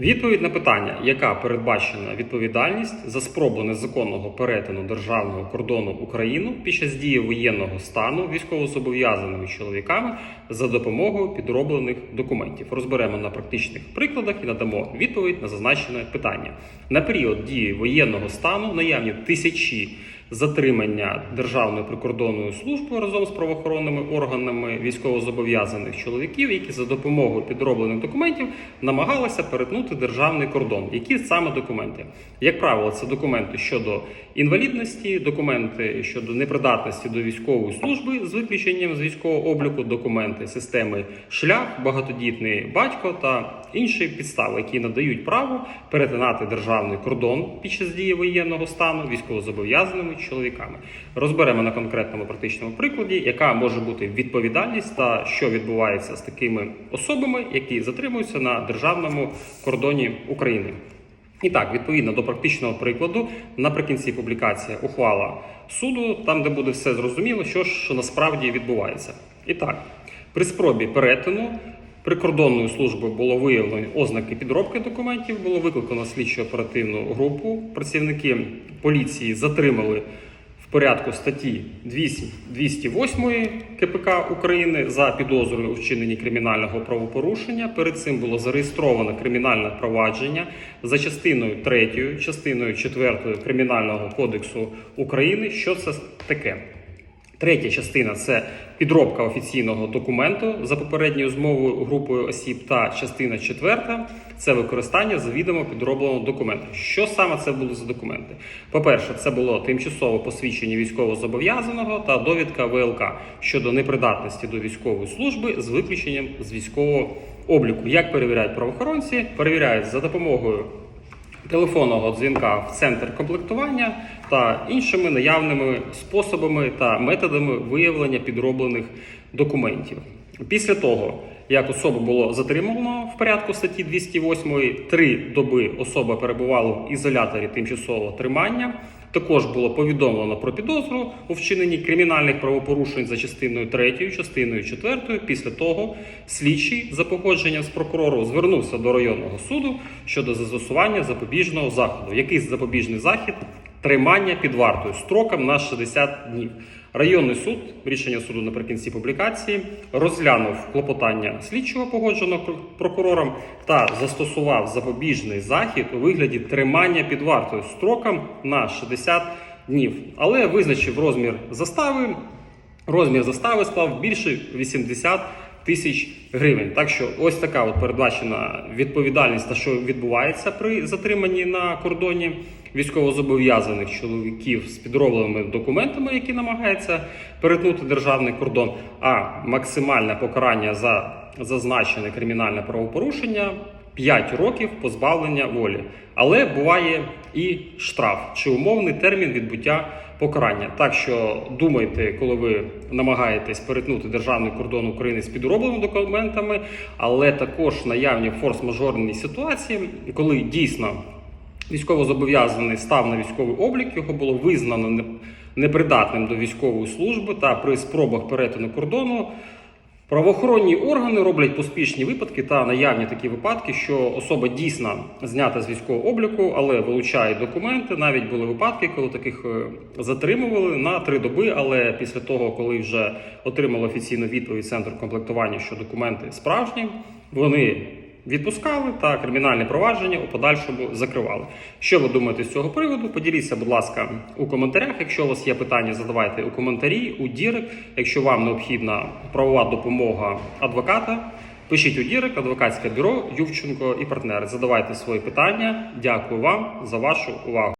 Відповідь на питання, яка передбачена відповідальність за спробу незаконного перетину державного кордону України під час дії воєнного стану військовозобов'язаними чоловіками за допомогою підроблених документів. Розберемо на практичних прикладах і надамо відповідь на зазначене питання. На період дії воєнного стану наявні тисячі затримання Державною прикордонною службою разом з правоохоронними органами військовозобов'язаних чоловіків, які за допомогою підроблених документів намагалися перетнути державний кордон. Які саме документи? Як правило, це документи щодо інвалідності, документи щодо непридатності до військової служби з виключенням з військового обліку, документи системи шлях, багатодітний батько та інші підстави, які надають право перетинати державний кордон під час дії воєнного стану військовозобов'язаними чоловіками. Розберемо на конкретному практичному прикладі, яка може бути відповідальність та що відбувається з такими особами, які затримуються на державному кордоні України. І так, відповідно до практичного прикладу, наприкінці публікація ухвала суду, там де буде все зрозуміло, що ж насправді відбувається. І так, при спробі перетину прикордонною службою було виявлено ознаки підробки документів, було викликано слідчо-оперативну групу. Працівники поліції затримали в порядку статті 200 208 КПК України за підозрою у вчиненні кримінального правопорушення. Перед цим було зареєстровано кримінальне провадження за частиною 3, частиною 4 Кримінального кодексу України. Що це таке? Третя частина це підробка офіційного документу за попередньою змовою групою осіб. Та частина четверта це використання завідомо підробленого документу. Що саме це були за документи? По-перше, це було тимчасове посвідчення військовозобов'язаного та довідка ВЛК щодо непридатності до військової служби з виключенням з військового обліку. Як перевіряють правоохоронці? Перевіряють за допомогою телефонного дзвінка в центр комплектування та іншими наявними способами та методами виявлення підроблених документів. Після того, як особу було затримано в порядку статті 208, три доби особа перебувала в ізоляторі тимчасового тримання. Також було повідомлено про підозру у вчиненні кримінальних правопорушень за частиною 3, частиною 4. Після того слідчий за погодженням з прокурором звернувся до районного суду щодо застосування запобіжного заходу. Який запобіжний захід? Тримання під вартою строком на 60 днів. Районний суд, рішення суду наприкінці публікації, розглянув клопотання слідчого погодженого прокурором та застосував запобіжний захід у вигляді тримання під вартою строком на 60 днів, але визначив розмір застави. Розмір застави склав більше 80 тисяч гривень. Так що ось така от передбачена відповідальність, та що відбувається при затриманні на кордоні військовозобов'язаних чоловіків з підробленими документами, які намагаються перетнути державний кордон. А максимальне покарання за зазначене кримінальне правопорушення 5 років позбавлення волі. Але буває і штраф чи умовний термін відбуття покарання. Так що думайте, коли ви намагаєтесь перетнути державний кордон України з підробленими документами, але також наявні форс-мажорні ситуації, коли дійсно військовозобов'язаний став на військовий облік, його було визнано непридатним до військової служби та при спробах перетину кордону. Правоохоронні органи роблять поспішні випадки та наявні такі випадки, що особа дійсно знята з військового обліку, але вилучає документи. Навіть були випадки, коли таких е, затримували на три доби. Але після того, коли вже отримали офіційну відповідь центру комплектування, що документи справжні, вони відпускали та кримінальне провадження у подальшому закривали. Що ви думаєте з цього приводу? Поділіться, будь ласка, у коментарях. Якщо у вас є питання, задавайте у коментарі, у Дірект. Якщо вам необхідна правова допомога адвоката, пишіть у Дірект, адвокатське бюро Ювченко і партнери. Задавайте свої питання. Дякую вам за вашу увагу.